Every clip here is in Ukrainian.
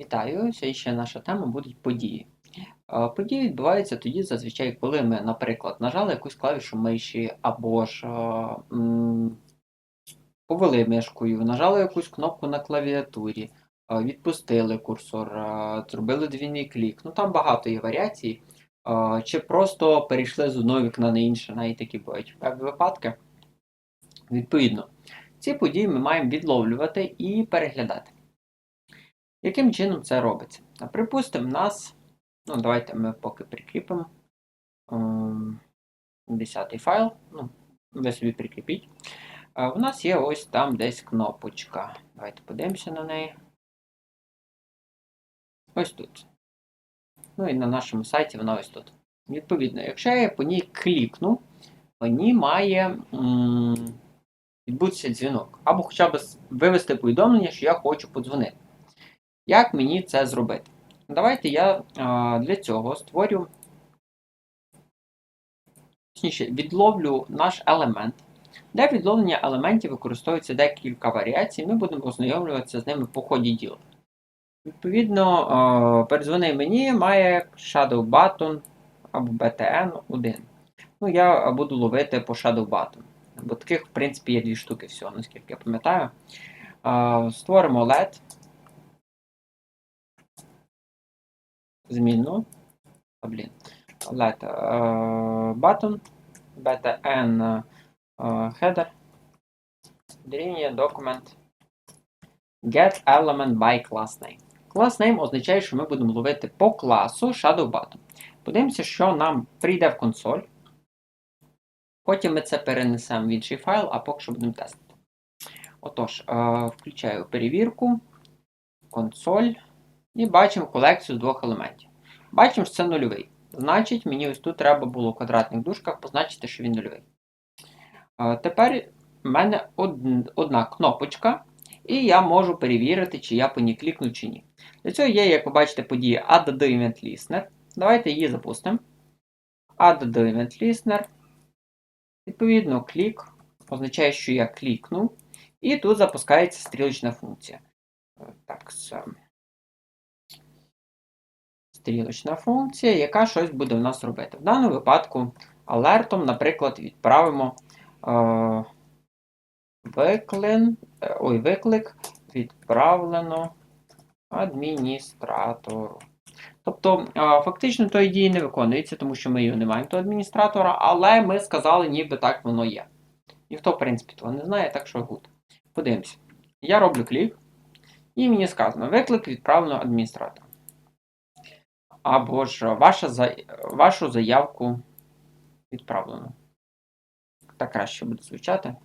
Вітаю! Сьогодні наша тема будуть події. Е, Події відбуваються тоді, зазвичай, коли ми, наприклад, нажали якусь клавішу миші, або ж е, повели мишкою, нажали якусь кнопку на клавіатурі, е, відпустили курсор, зробили двійний клік. Ну там багато є варіацій. Чи просто перейшли з одного вікна на інше, навіть такі бувають випадки. Відповідно, ці події ми маємо відловлювати і переглядати. Яким чином це робиться? Припустимо, нас, ну давайте ми поки прикріпимо ем, 10 файл, ну, ви собі прикріпіть. У нас є ось там десь кнопочка. Давайте подивимося на неї. Ось тут. Ну і на нашому сайті вона ось тут. Відповідно, якщо я по ній клікну, ній має відбутися дзвінок. Або хоча б вивести повідомлення, що я хочу подзвонити. Як мені це зробити? Давайте я для цього створю, точніше, відловлю наш елемент. Для відловлення елементів використовується декілька варіацій, ми будемо ознайомлюватися з ними по ході діла. Відповідно, передзвони мені має Shadow Button або BTN 1. Ну, я буду ловити по Shadow Button. Бо таких, в принципі, є дві штуки всього, наскільки я пам'ятаю. Створимо LED. Змінну. А, блін. Let uh, button btn uh, header дорівнює document get element by class name. Class name означає, що ми будемо ловити по класу Shadow Button. Подивимося, що нам прийде в консоль. Потім ми це перенесемо в інший файл, а поки що будемо тестити. Отож, uh, включаю перевірку, консоль. І бачимо колекцію з двох елементів. Бачимо, що це нульовий. Значить, мені ось тут треба було в квадратних дужках позначити, що він нульовий. Тепер в мене одна кнопочка, і я можу перевірити, чи я по ній клікну, чи ні. Для цього є, як ви бачите, подія add event listener. Давайте її запустимо. Add event listener. Відповідно, клік означає, що я клікнув. І тут запускається стрілочна функція. Так, це стрілочна функція, яка щось буде в нас робити. В даному випадку алертом, наприклад, відправимо е, виклин, е, ой, виклик відправлено адміністратору. Тобто, е, фактично тої дії не виконується, тому що ми його не маємо, того адміністратора, але ми сказали, ніби так воно є. Ніхто, в принципі, того не знає, так що гуд. Подивимося. Я роблю клік, і мені сказано, виклик відправлено адміністратору або ж ваша, вашу заявку відправлено. Так краще буде звучати.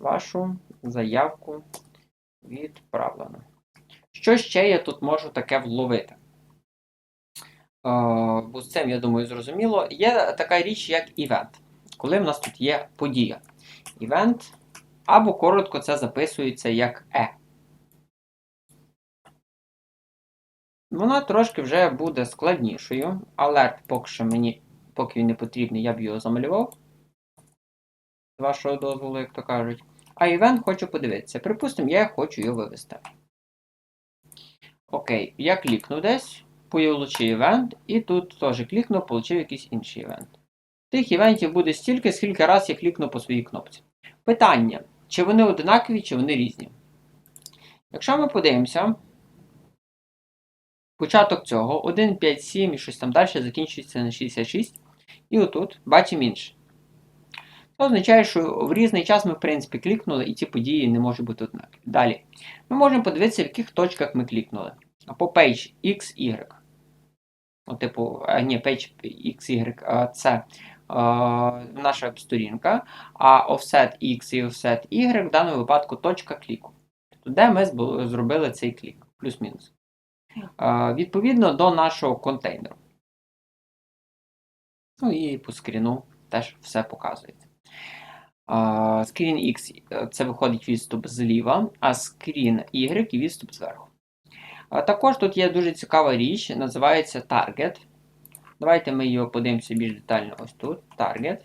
Вашу заявку відправлено. Що ще я тут можу таке вловити? Е, бо з цим, я думаю, зрозуміло. Є така річ, як івент. Коли в нас тут є подія. Івент, або коротко це записується як е. Вона трошки вже буде складнішою. Алерт, поки що мені, поки він не потрібний, я б його замалював. З вашого дозволу, як то кажуть. А івент хочу подивитися. Припустимо, я хочу його вивести. Окей, я клікну десь, получив івент, і тут теж клікну, отримав якийсь інший івент. Тих івентів буде стільки, скільки раз я клікну по своїй кнопці. Питання: чи вони одинакові, чи вони різні? Якщо ми подивимося. Початок цього 1, 5, 7 і щось там далі закінчується на 66. І отут бачимо інше. Це означає, що в різний час ми, в принципі, клікнули, і ці події не можуть бути однакові. Далі. Ми можемо подивитися, в яких точках ми клікнули. По page X, Y. Ну, типу, а, ні, page X, Y а, це а, наша веб-сторінка, а offset X і offset Y в даному випадку точка кліку. Тобто, де ми зробили цей клік, плюс-мінус. Відповідно до нашого контейнеру. Ну і по скріну теж все показується. Скрін X це виходить відступ зліва, а скрін Y відступ зверху. Також тут є дуже цікава річ, називається Target. Давайте ми його подивимося більш детально ось тут. Target.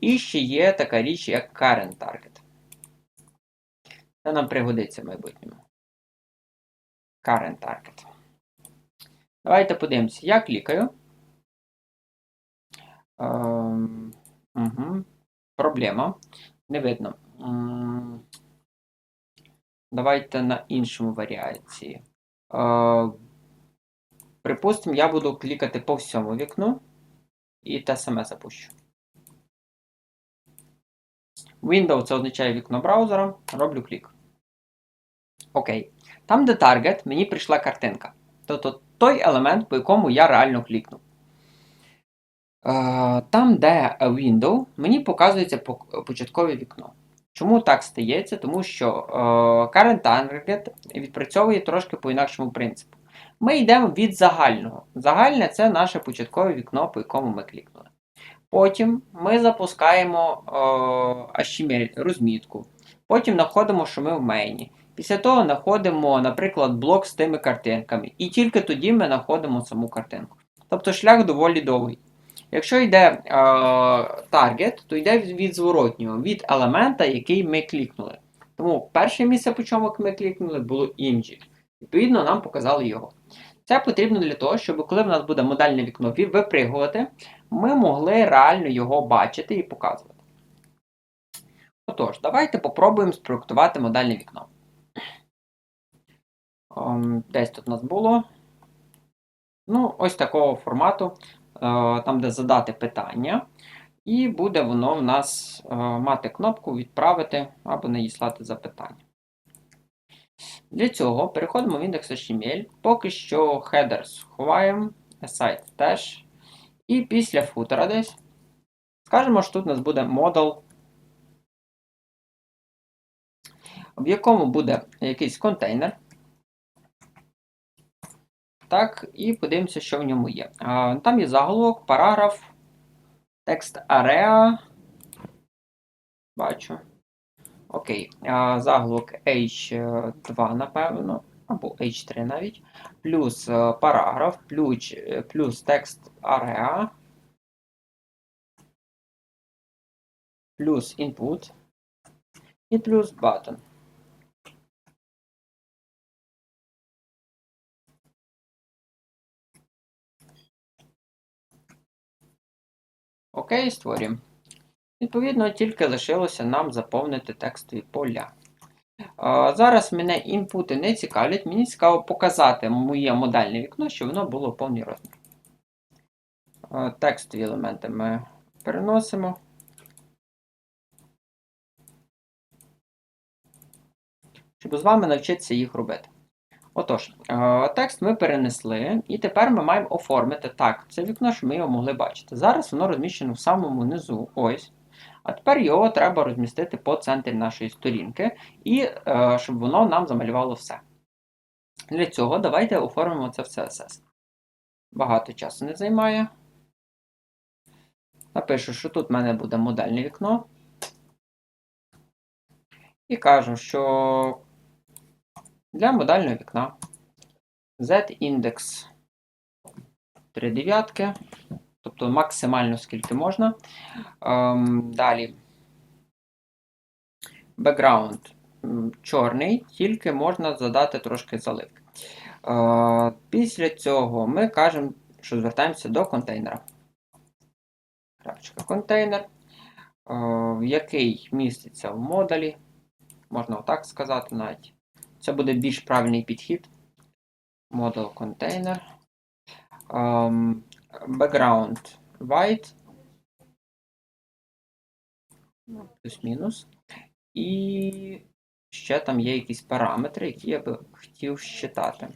І ще є така річ, як Current Target. Це нам пригодиться в майбутньому. Current target. Давайте подивимося. Я клікаю. Ем, угу. Проблема. Не видно. М, Давайте на іншому варіації. Е, Припустимо, я буду клікати по всьому вікну і те саме запущу. Window це означає вікно браузера. Роблю клік. Окей. Там, де Target, мені прийшла картинка. Тобто той елемент, по якому я реально клікнув. Е, Там, де Window, мені показується початкове вікно. Чому так стається? Тому що е, Current Target відпрацьовує трошки по інакшому принципу. Ми йдемо від загального. Загальне це наше початкове вікно, по якому ми клікнули. Потім ми запускаємо е, HTML розмітку. Потім знаходимо, що ми в мейні. Після того знаходимо, наприклад, блок з тими картинками. І тільки тоді ми знаходимо саму картинку. Тобто шлях доволі довгий. Якщо йде е, таргет, то йде від, зворотнього, від елемента, який ми клікнули. Тому перше місце, по чому ми клікнули, було імджі. Відповідно, нам показали його. Це потрібно для того, щоб коли в нас буде модальне вікно випригувати, ми могли реально його бачити і показувати. Отож, давайте попробуємо спроектувати модальне вікно. Ем, Десь тут у нас було. Ну, ось такого формату, е, там, де задати питання. І буде воно в нас е, мати кнопку відправити або надіслати запитання. Для цього переходимо в індекс HTML. Поки що header сховаємо, сайт теж. І після футера десь. Скажемо, що тут у нас буде model, в якому буде якийсь контейнер. Так, і подивимося, що в ньому є. Там є заголовок, параграф, текст area. Бачу. Окей. А, Заголовок H2, напевно, або H3 навіть. Плюс е, параграф, плюс, е, плюс текст area. Плюс input. І плюс button. Окей, створюємо. Відповідно, тільки лишилося нам заповнити текстові поля. Зараз мене інпути не цікавлять, мені цікаво показати моє модальне вікно, щоб воно було в розмір. А, Текстові елементи ми переносимо. Щоб з вами навчитися їх робити. Отож, е, текст ми перенесли, і тепер ми маємо оформити так, це вікно, щоб ми його могли бачити. Зараз воно розміщено в самому низу. Ось. А тепер його треба розмістити по центрі нашої сторінки, і е, щоб воно нам замалювало все. Для цього давайте оформимо це в CSS. Багато часу не займає. Напишу, що тут в мене буде модельне вікно. І кажу, що для модального вікна z-індекс 3 дев'ятки, тобто максимально скільки можна. Ем, далі background чорний, тільки можна задати трошки заливки. Е, після цього ми кажемо, що звертаємося до контейнера. Крапочка контейнер, е, який міститься в модулі. Можна отак сказати навіть. Це буде більш правильний підхід. Model container. Um, background white. Ну, Плюс-мінус. І ще там є якісь параметри, які я би хотів щитати.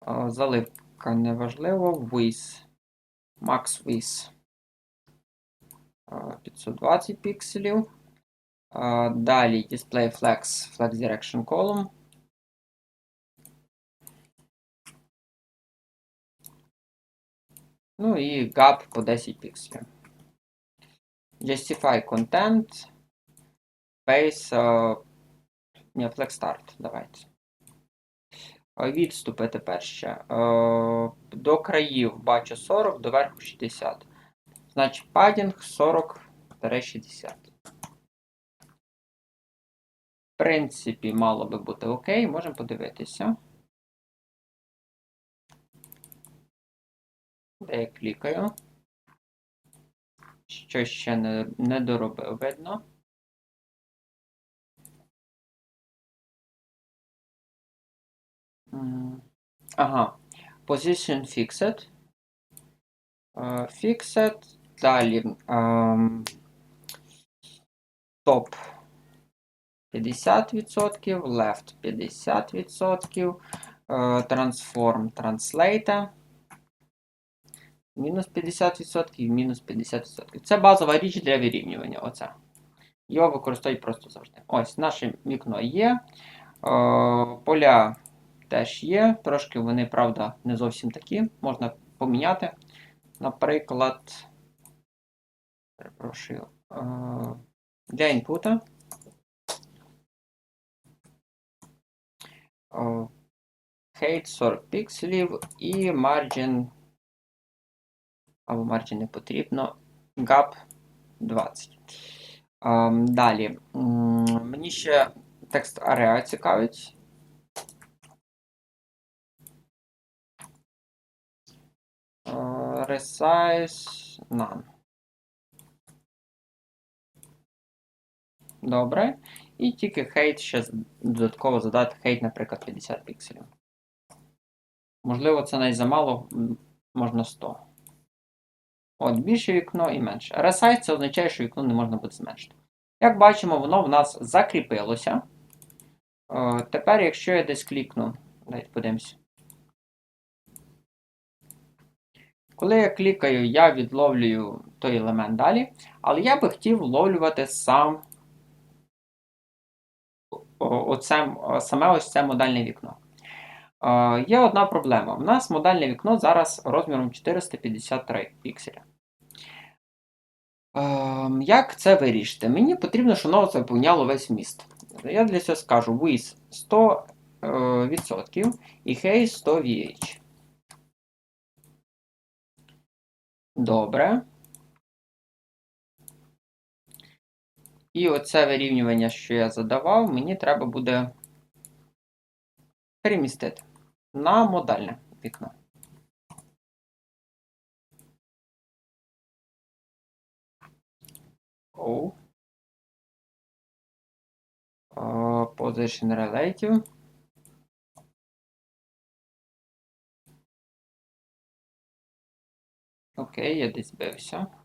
А, Заливка неважливо. Width. Max width. 520 пікселів. Далі Display Flex, Flex Direction Column. Ну і gap по 10 пікселів. Justify Content. Base. Ні, Flex Start. Давайте. Відступи тепер ще. До країв бачу 40, до верху 60. Значить, падінг 40-60. Принципі, мало би бути окей. Можемо подивитися. Де я клікаю. Що ще не, не доробив, видно. Ага. Position fixed. Е, Fixed. Далі. ем, Топ 50%, left 50%, е, transform translate. Мінус 50% і мінус 50%. Це базова річ для вирівнювання. Оце. Його використовують просто завжди. Ось наше вікно є. Е, Поля теж є. Трошки вони, правда, не зовсім такі. Можна поміняти. Наприклад, перепрошую, е, для інпута. Height 40 пікселів і margin, або margin не потрібно, gap 20. Ем, Далі. Мені ще текст area цікавить. Е, Resize none. Добре. І тільки хейт ще додатково задати хейт, наприклад, 50 пікселів. Можливо, це навіть замало, можна 100. От, більше вікно і менше. Resize це означає, що вікно не можна буде зменшити. Як бачимо, воно в нас закріпилося. Е, Тепер, якщо я десь клікну, давайте подивимося. Коли я клікаю, я відловлюю той елемент далі, але я би хотів вловлювати сам о- оце, саме ось це модальне вікно. Е, Є одна проблема. У нас модальне вікно зараз розміром 453 пікселя. Ем, Як це вирішити? Мені потрібно, щоб воно заповняло весь міст. Я для цього скажу width 100% і height 100 VH. Добре. І оце вирівнювання, що я задавав, мені треба буде перемістити на модальне вікно. О. Е, Position relative. Окей, я десь збився.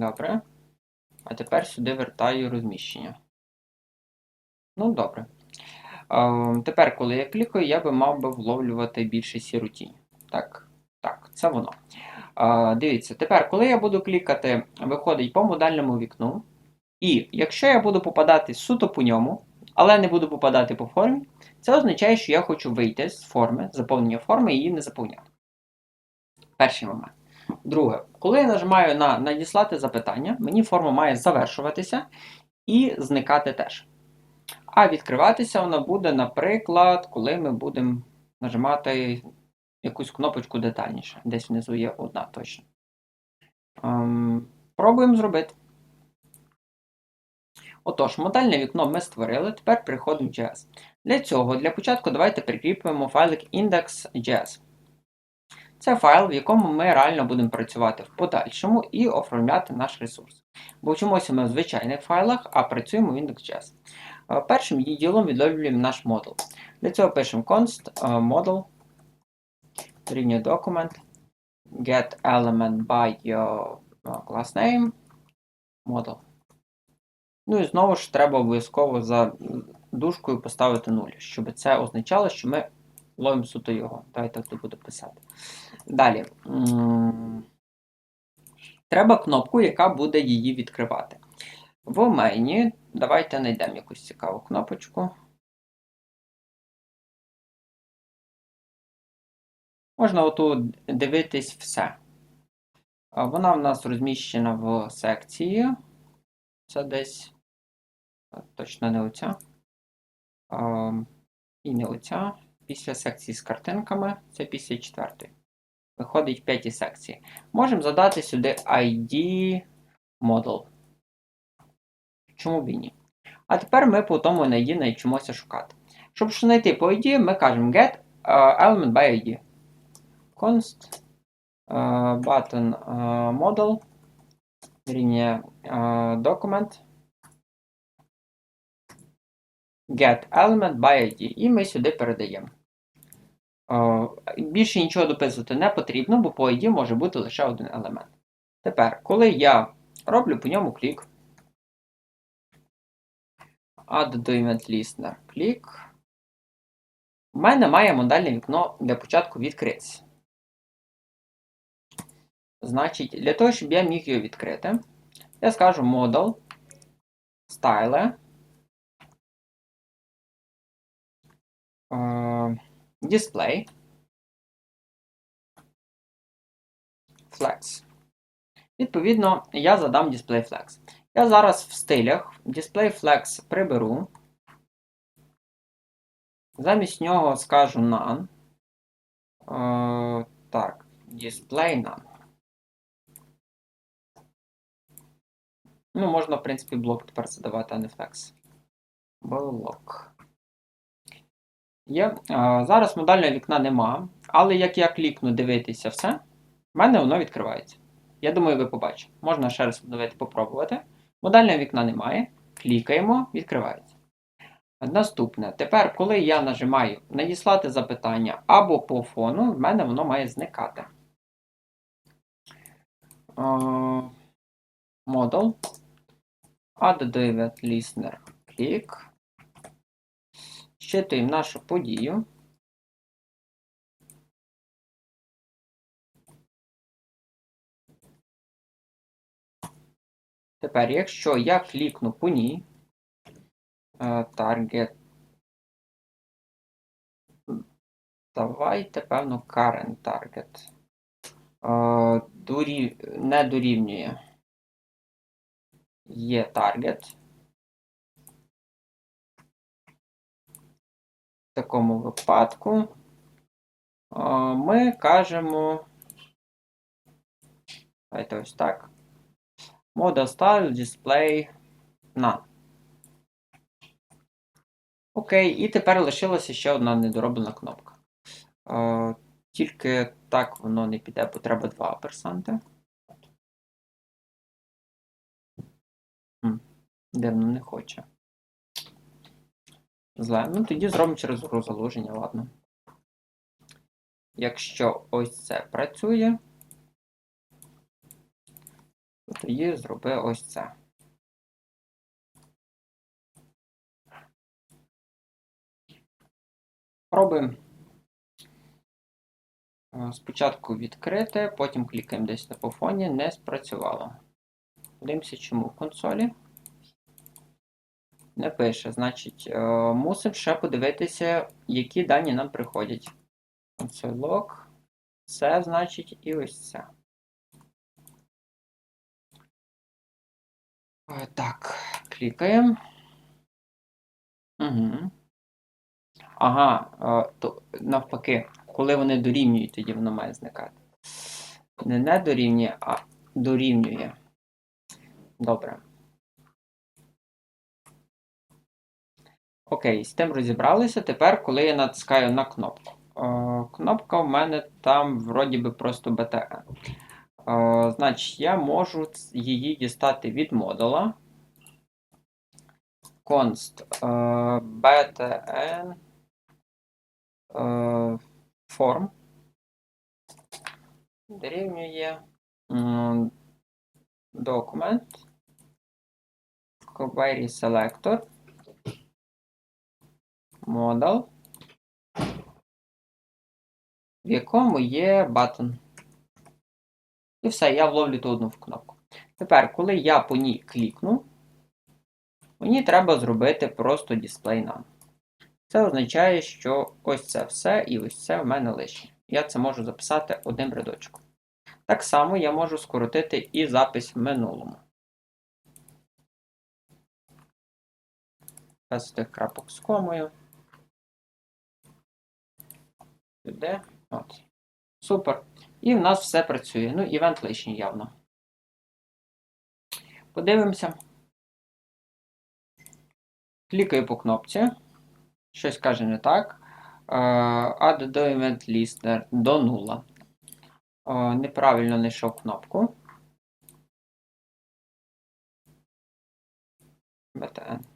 Добре. А тепер сюди вертаю розміщення. Ну, добре. Тепер, коли я клікаю, я би мав би вловлювати більше сіру тінь. Так, так, це воно. Дивіться, тепер, коли я буду клікати, виходить по модальному вікну. І якщо я буду попадати суто по ньому, але не буду попадати по формі, це означає, що я хочу вийти з форми, заповнення форми і її не заповняти. Перший момент. Друге, коли я нажимаю на надіслати запитання, мені форма має завершуватися і зникати теж. А відкриватися вона буде, наприклад, коли ми будемо нажимати якусь кнопочку детальніше. Десь внизу є одна точно. Ем, пробуємо зробити. Отож, модельне вікно ми створили, тепер переходимо в JS. Для цього, для початку, давайте прикріпимо файлик index.js. Це файл, в якому ми реально будемо працювати в подальшому і оформляти наш ресурс. Бо вчимося ми в звичайних файлах, а працюємо в index.js. Е, Першим її ділом відловлюємо наш модул. Для цього пишемо const model, дорівнює документ, get element by е, class name, model. Ну і знову ж треба обов'язково за дужкою поставити 0, щоб це означало, що ми ловимо суто його. Давайте тут буду писати. Далі. Треба кнопку, яка буде її відкривати. В мейні давайте знайдемо якусь цікаву кнопочку. Можна отут дивитись все. Вона в нас розміщена в секції. Це десь. Точно не оця. І не оця. Після секції з картинками, це після четвертої. Виходить в п'ятій секції. Можемо задати сюди ID model. Чому б і ні? А тепер ми по тому ID навчимося шукати. Щоб знайти по ID, ми кажемо get uh, element by ID. Const uh, button uh, model рівня document get element by ID. І ми сюди передаємо. Більше нічого дописувати не потрібно, бо по ID може бути лише один елемент. Тепер, коли я роблю по ньому клік, add do event listener клік, у мене має модельне вікно для початку відкритися. Значить, для того, щоб я міг його відкрити, я скажу model, style, display, flex. Відповідно, я задам DisplayFlex. Я зараз в стилях DisplayFlex приберу. Замість нього скажу none. Е, так, display none. Ну, можна, в принципі, блок тепер задавати, а не flex. Блок. Є. Зараз модального вікна нема, але як я клікну дивитися все, в мене воно відкривається. Я думаю, ви побачите. Можна ще раз обновити, попробувати. Модального вікна немає. Клікаємо, відкривається. Наступне. Тепер, коли я нажимаю надіслати запитання або по фону, в мене воно має зникати. Model. Add Listener. Клік. Щитуємо нашу подію. Тепер, якщо я клікну по ній, target, давайте, певно, current target. Дорів... Не дорівнює. Є target. Такому випадку ми кажемо. Давайте ось так. Model Style Display None. Окей, і тепер лишилася ще одна недороблена кнопка. Тільки так воно не піде, бо треба два персанти. Дивно не хоче. Зле. Ну, тоді зробимо через гру заложення, ладно. Якщо ось це працює, то тоді зроби ось це. Пробуємо. Спочатку відкрити, потім клікаємо десь на по фоні, не спрацювало. Дивимося, чому в консолі. Не пише. Значить, е, мусимо ще подивитися, які дані нам приходять. Оце лог. Це, значить, і ось це. Е, так, клікаємо. Угу. Ага, е, то навпаки, коли вони дорівнюють, тоді воно має зникати. Не не дорівнює, а дорівнює. Добре. Окей, з тим розібралися. Тепер, коли я натискаю на кнопку. Е, кнопка в мене там вроді би просто BTN. Е, значить, я можу її дістати від модула. Const btn е, form дорівнює документ query selector model, в якому є button. І все, я вловлю ту одну кнопку. Тепер, коли я по ній клікну, мені треба зробити просто display none. Це означає, що ось це все і ось це в мене лишнє. Я це можу записати одним рядочком. Так само я можу скоротити і запис в минулому. Без тих крапок з комою. Сюди. От. Супер. І в нас все працює. Ну, event лишній явно. Подивимося. Клікаю по кнопці. Щось каже не так. Е, Add до event listener до нула. Е, Неправильно знайшов кнопку. btn.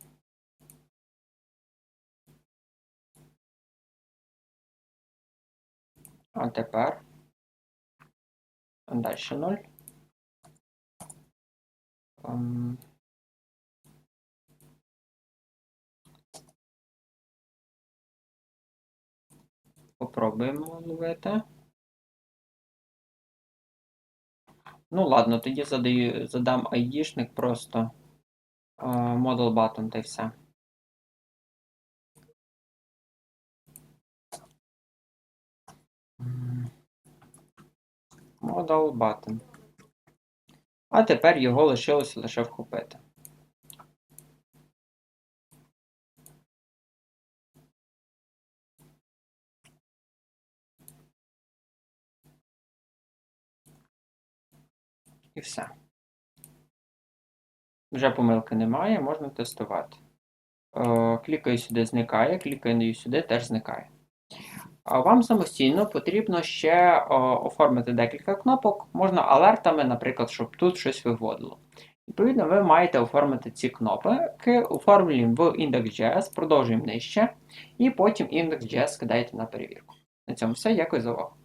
А тепер далі 0. Ем, Попробуємо ловити. Ну, ладно, тоді задаю, задам айдішник просто е, model button та й все. Model button. А тепер його лишилося лише вхопити. І все. Вже помилки немає, можна тестувати. Е, Клікаю сюди, зникає, клікаю сюди, теж зникає. Вам самостійно потрібно ще оформити декілька кнопок. Можна алертами, наприклад, щоб тут щось виводило. Відповідно, ви маєте оформити ці кнопки, оформлюємо в index.js, продовжуємо нижче, і потім index.js скидаєте на перевірку. На цьому все. Дякую за увагу.